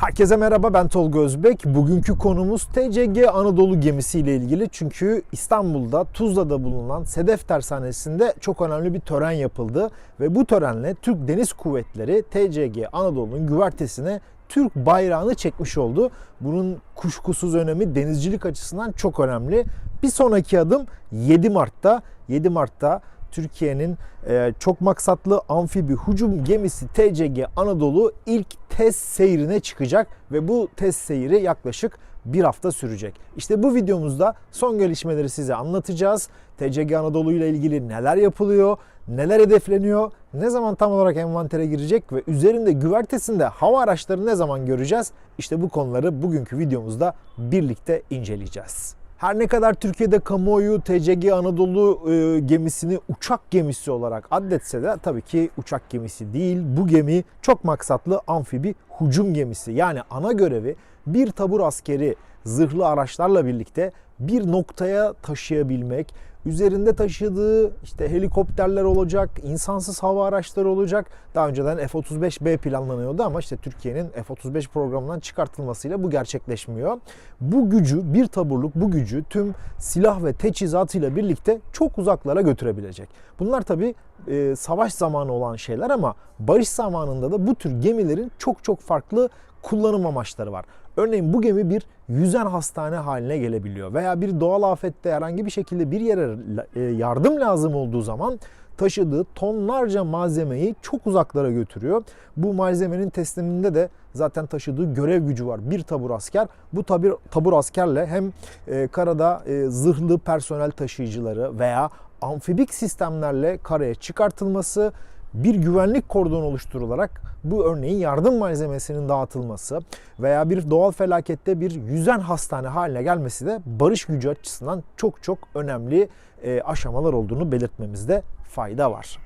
Herkese merhaba ben Tolga Özbek. Bugünkü konumuz TCG Anadolu gemisi ile ilgili. Çünkü İstanbul'da Tuzla'da bulunan Sedef Tersanesi'nde çok önemli bir tören yapıldı. Ve bu törenle Türk Deniz Kuvvetleri TCG Anadolu'nun güvertesine Türk bayrağını çekmiş oldu. Bunun kuşkusuz önemi denizcilik açısından çok önemli. Bir sonraki adım 7 Mart'ta. 7 Mart'ta Türkiye'nin e, çok maksatlı amfibi hücum gemisi TCG Anadolu ilk test seyrine çıkacak ve bu test seyri yaklaşık bir hafta sürecek. İşte bu videomuzda son gelişmeleri size anlatacağız. TCG Anadolu ile ilgili neler yapılıyor, neler hedefleniyor, ne zaman tam olarak envantere girecek ve üzerinde güvertesinde hava araçları ne zaman göreceğiz? İşte bu konuları bugünkü videomuzda birlikte inceleyeceğiz. Her ne kadar Türkiye'de kamuoyu TCG Anadolu e, gemisini uçak gemisi olarak addetse de tabii ki uçak gemisi değil. Bu gemi çok maksatlı amfibi hücum gemisi. Yani ana görevi bir tabur askeri zırhlı araçlarla birlikte bir noktaya taşıyabilmek, üzerinde taşıdığı işte helikopterler olacak, insansız hava araçları olacak. Daha önceden F-35B planlanıyordu ama işte Türkiye'nin F-35 programından çıkartılmasıyla bu gerçekleşmiyor. Bu gücü, bir taburluk bu gücü tüm silah ve teçhizatıyla birlikte çok uzaklara götürebilecek. Bunlar tabi e, savaş zamanı olan şeyler ama barış zamanında da bu tür gemilerin çok çok farklı kullanım amaçları var. Örneğin bu gemi bir yüzen hastane haline gelebiliyor veya bir doğal afette herhangi bir şekilde bir yere e, yardım lazım olduğu zaman taşıdığı tonlarca malzemeyi çok uzaklara götürüyor. Bu malzemenin tesliminde de zaten taşıdığı görev gücü var. Bir tabur asker. Bu tabur, tabur askerle hem e, karada e, zırhlı personel taşıyıcıları veya amfibik sistemlerle karaya çıkartılması bir güvenlik kordonu oluşturularak bu örneğin yardım malzemesinin dağıtılması veya bir doğal felakette bir yüzen hastane haline gelmesi de barış gücü açısından çok çok önemli e, aşamalar olduğunu belirtmemizde fayda var.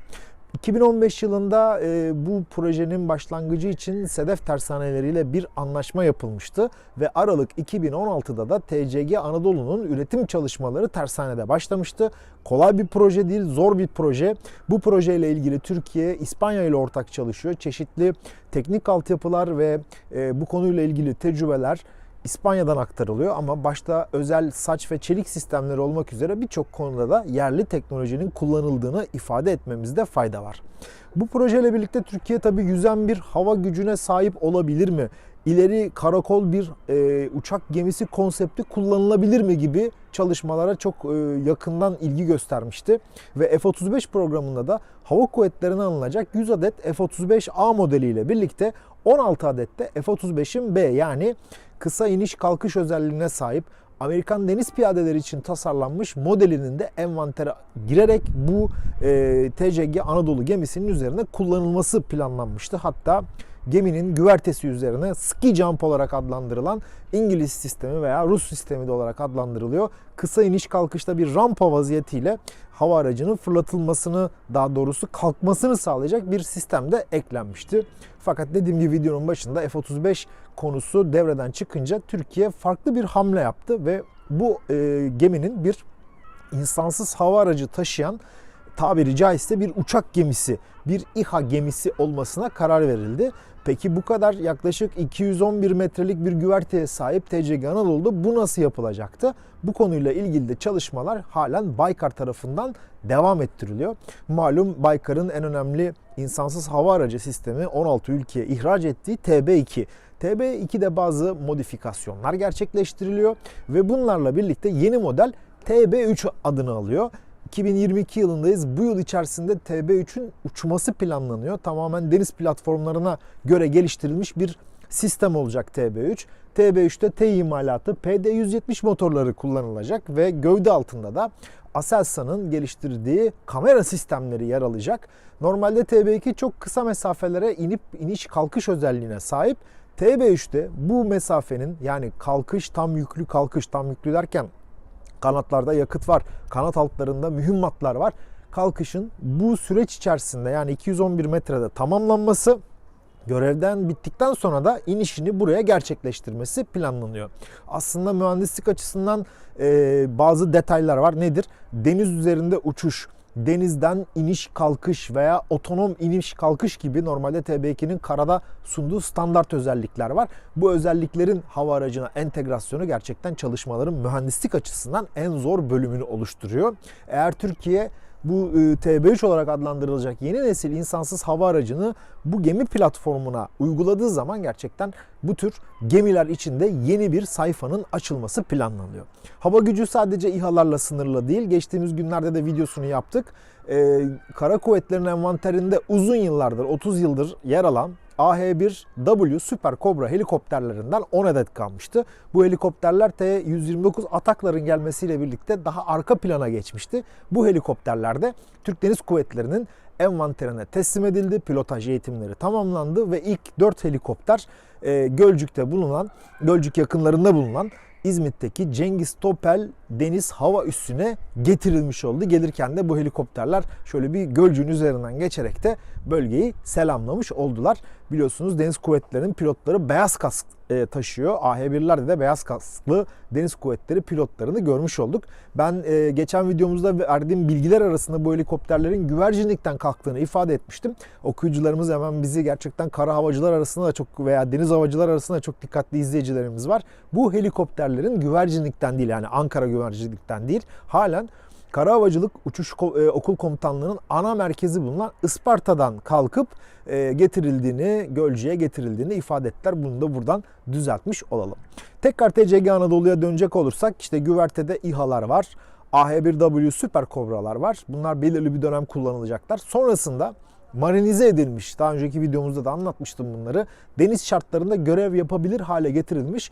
2015 yılında e, bu projenin başlangıcı için Sedef tersaneleriyle bir anlaşma yapılmıştı ve Aralık 2016'da da TCG Anadolu'nun üretim çalışmaları tersanede başlamıştı. Kolay bir proje değil, zor bir proje. Bu projeyle ilgili Türkiye, İspanya ile ortak çalışıyor. Çeşitli teknik altyapılar ve e, bu konuyla ilgili tecrübeler İspanya'dan aktarılıyor ama başta özel saç ve çelik sistemleri olmak üzere birçok konuda da yerli teknolojinin kullanıldığını ifade etmemizde fayda var. Bu projeyle birlikte Türkiye tabi yüzen bir hava gücüne sahip olabilir mi? İleri karakol bir e, uçak gemisi konsepti kullanılabilir mi gibi çalışmalara çok e, yakından ilgi göstermişti. Ve F-35 programında da hava kuvvetlerine alınacak 100 adet F-35A modeliyle birlikte 16 adet de F-35'in B yani kısa iniş kalkış özelliğine sahip Amerikan deniz piyadeleri için tasarlanmış modelinin de envantere girerek bu e, TCG Anadolu gemisinin üzerine kullanılması planlanmıştı. Hatta geminin güvertesi üzerine ski jump olarak adlandırılan İngiliz sistemi veya Rus sistemi de olarak adlandırılıyor. Kısa iniş kalkışta bir rampa vaziyetiyle hava aracının fırlatılmasını daha doğrusu kalkmasını sağlayacak bir sistem de eklenmişti. Fakat dediğim gibi videonun başında F-35 konusu devreden çıkınca Türkiye farklı bir hamle yaptı ve bu e, geminin bir insansız hava aracı taşıyan tabiri caizse bir uçak gemisi, bir İHA gemisi olmasına karar verildi. Peki bu kadar yaklaşık 211 metrelik bir güverteye sahip TCG Anadolu'da bu nasıl yapılacaktı? Bu konuyla ilgili de çalışmalar halen Baykar tarafından devam ettiriliyor. Malum Baykar'ın en önemli insansız hava aracı sistemi 16 ülkeye ihraç ettiği TB2. TB2'de bazı modifikasyonlar gerçekleştiriliyor ve bunlarla birlikte yeni model TB3 adını alıyor. 2022 yılındayız. Bu yıl içerisinde TB3'ün uçması planlanıyor. Tamamen deniz platformlarına göre geliştirilmiş bir sistem olacak TB3. TB3'te T imalatı PD170 motorları kullanılacak ve gövde altında da Aselsan'ın geliştirdiği kamera sistemleri yer alacak. Normalde TB2 çok kısa mesafelere inip iniş kalkış özelliğine sahip. TB3'te bu mesafenin yani kalkış tam yüklü kalkış tam yüklü derken Kanatlarda yakıt var. Kanat altlarında mühimmatlar var. Kalkışın bu süreç içerisinde yani 211 metrede tamamlanması görevden bittikten sonra da inişini buraya gerçekleştirmesi planlanıyor. Aslında mühendislik açısından e, bazı detaylar var. Nedir? Deniz üzerinde uçuş denizden iniş kalkış veya otonom iniş kalkış gibi normalde TB2'nin karada sunduğu standart özellikler var. Bu özelliklerin hava aracına entegrasyonu gerçekten çalışmaların mühendislik açısından en zor bölümünü oluşturuyor. Eğer Türkiye bu e, TB3 olarak adlandırılacak yeni nesil insansız hava aracını bu gemi platformuna uyguladığı zaman gerçekten bu tür gemiler içinde yeni bir sayfanın açılması planlanıyor. Hava gücü sadece İHA'larla sınırlı değil. Geçtiğimiz günlerde de videosunu yaptık. Ee, Kara Kuvvetleri'nin envanterinde uzun yıllardır, 30 yıldır yer alan AH-1W Super Cobra helikopterlerinden 10 adet kalmıştı. Bu helikopterler T-129 Atakların gelmesiyle birlikte daha arka plana geçmişti. Bu helikopterlerde Türk Deniz Kuvvetleri'nin envanterine teslim edildi. Pilotaj eğitimleri tamamlandı ve ilk 4 helikopter e, Gölcük'te bulunan, Gölcük yakınlarında bulunan İzmit'teki Cengiz Topel Deniz Hava Üssü'ne getirilmiş oldu. Gelirken de bu helikopterler şöyle bir Gölcük'ün üzerinden geçerek de bölgeyi selamlamış oldular. Biliyorsunuz Deniz Kuvvetleri'nin pilotları beyaz kask e, taşıyor. AH-1'lerde de beyaz kasklı Deniz Kuvvetleri pilotlarını görmüş olduk. Ben e, geçen videomuzda verdiğim bilgiler arasında bu helikopterlerin güvercinlikten kalktığını ifade etmiştim. Okuyucularımız hemen bizi gerçekten kara havacılar arasında da çok veya deniz havacılar arasında çok dikkatli izleyicilerimiz var. Bu helikopterlerin güvercinlikten değil yani Ankara güvercinlikten değil halen Kara Havacılık Uçuş e, Okul Komutanlığı'nın ana merkezi bulunan Isparta'dan kalkıp e, getirildiğini, Gölcük'e getirildiğini ifade ettiler. Bunu da buradan düzeltmiş olalım. Tekrar TCG Anadolu'ya dönecek olursak işte güvertede İHA'lar var. AH-1W Süper Kobralar var. Bunlar belirli bir dönem kullanılacaklar. Sonrasında marinize edilmiş. Daha önceki videomuzda da anlatmıştım bunları. Deniz şartlarında görev yapabilir hale getirilmiş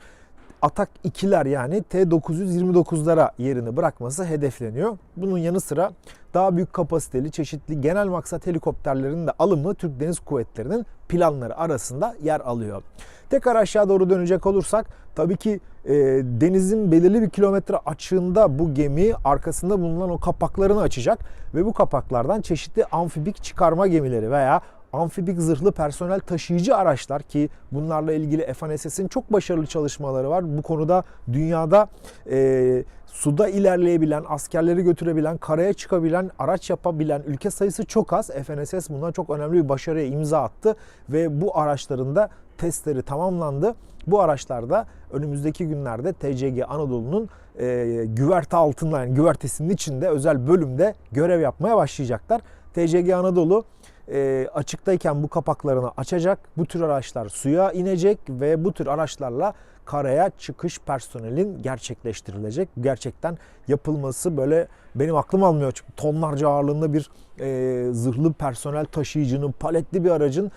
Atak 2'ler yani T929'lara yerini bırakması hedefleniyor. Bunun yanı sıra daha büyük kapasiteli çeşitli genel maksat helikopterlerinin de alımı Türk Deniz Kuvvetleri'nin planları arasında yer alıyor. Tekrar aşağı doğru dönecek olursak tabii ki e, denizin belirli bir kilometre açığında bu gemi arkasında bulunan o kapaklarını açacak ve bu kapaklardan çeşitli amfibik çıkarma gemileri veya amfibik zırhlı personel taşıyıcı araçlar ki bunlarla ilgili FNSS'in çok başarılı çalışmaları var. Bu konuda dünyada e, suda ilerleyebilen, askerleri götürebilen, karaya çıkabilen, araç yapabilen ülke sayısı çok az. FNSS bundan çok önemli bir başarıya imza attı ve bu araçların da testleri tamamlandı. Bu araçlarda önümüzdeki günlerde TCG Anadolu'nun e, güverte altında yani güvertesinin içinde özel bölümde görev yapmaya başlayacaklar. TCG Anadolu e, açıktayken bu kapaklarını açacak. Bu tür araçlar suya inecek ve bu tür araçlarla karaya çıkış personelin gerçekleştirilecek. Gerçekten yapılması böyle benim aklım almıyor. Çünkü tonlarca ağırlığında bir e, zırhlı personel taşıyıcının, paletli bir aracın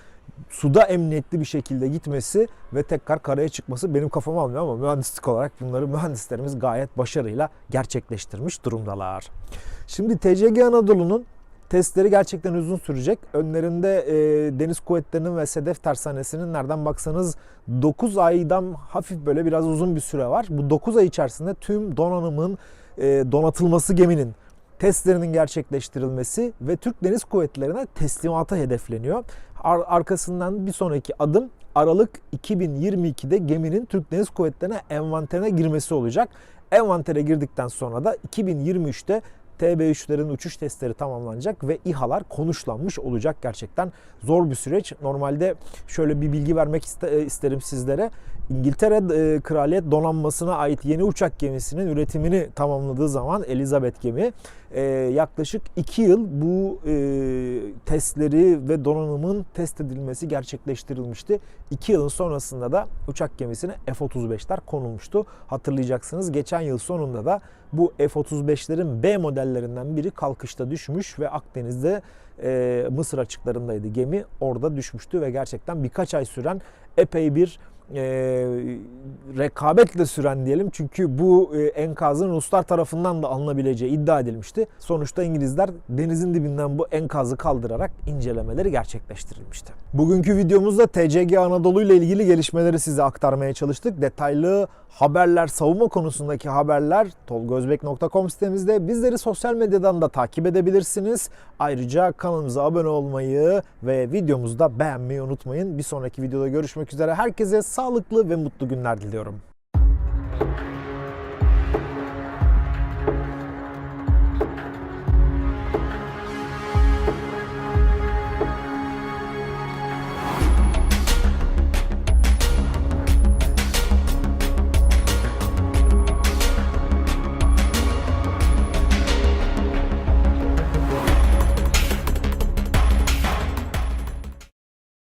suda emniyetli bir şekilde gitmesi ve tekrar karaya çıkması benim kafamı almıyor ama mühendislik olarak bunları mühendislerimiz gayet başarıyla gerçekleştirmiş durumdalar. Şimdi TCG Anadolu'nun Testleri gerçekten uzun sürecek. Önlerinde e, Deniz Kuvvetleri'nin ve Sedef Tersanesi'nin nereden baksanız 9 aydan hafif böyle biraz uzun bir süre var. Bu 9 ay içerisinde tüm donanımın e, donatılması geminin testlerinin gerçekleştirilmesi ve Türk Deniz Kuvvetleri'ne teslimata hedefleniyor. Ar- arkasından bir sonraki adım Aralık 2022'de geminin Türk Deniz Kuvvetleri'ne envanterine girmesi olacak. Envantere girdikten sonra da 2023'te TB3'lerin uçuş testleri tamamlanacak ve İHA'lar konuşlanmış olacak gerçekten zor bir süreç. Normalde şöyle bir bilgi vermek isterim sizlere. İngiltere e, Kraliyet Donanması'na ait yeni uçak gemisinin üretimini tamamladığı zaman Elizabeth gemi e, yaklaşık 2 yıl bu e, testleri ve donanımın test edilmesi gerçekleştirilmişti. 2 yılın sonrasında da uçak gemisine F-35'ler konulmuştu. Hatırlayacaksınız geçen yıl sonunda da bu F-35'lerin B modellerinden biri kalkışta düşmüş ve Akdeniz'de Mısır açıklarındaydı gemi. Orada düşmüştü ve gerçekten birkaç ay süren epey bir e, rekabetle süren diyelim. Çünkü bu e, enkazın Ruslar tarafından da alınabileceği iddia edilmişti. Sonuçta İngilizler denizin dibinden bu enkazı kaldırarak incelemeleri gerçekleştirilmişti. Bugünkü videomuzda TCG Anadolu ile ilgili gelişmeleri size aktarmaya çalıştık. Detaylı haberler, savunma konusundaki haberler tolgozbek.com sitemizde. Bizleri sosyal medyadan da takip edebilirsiniz. Ayrıca kanalımıza abone olmayı ve videomuzu da beğenmeyi unutmayın. Bir sonraki videoda görüşmek üzere. Herkese sağlıklı ve mutlu günler diliyorum.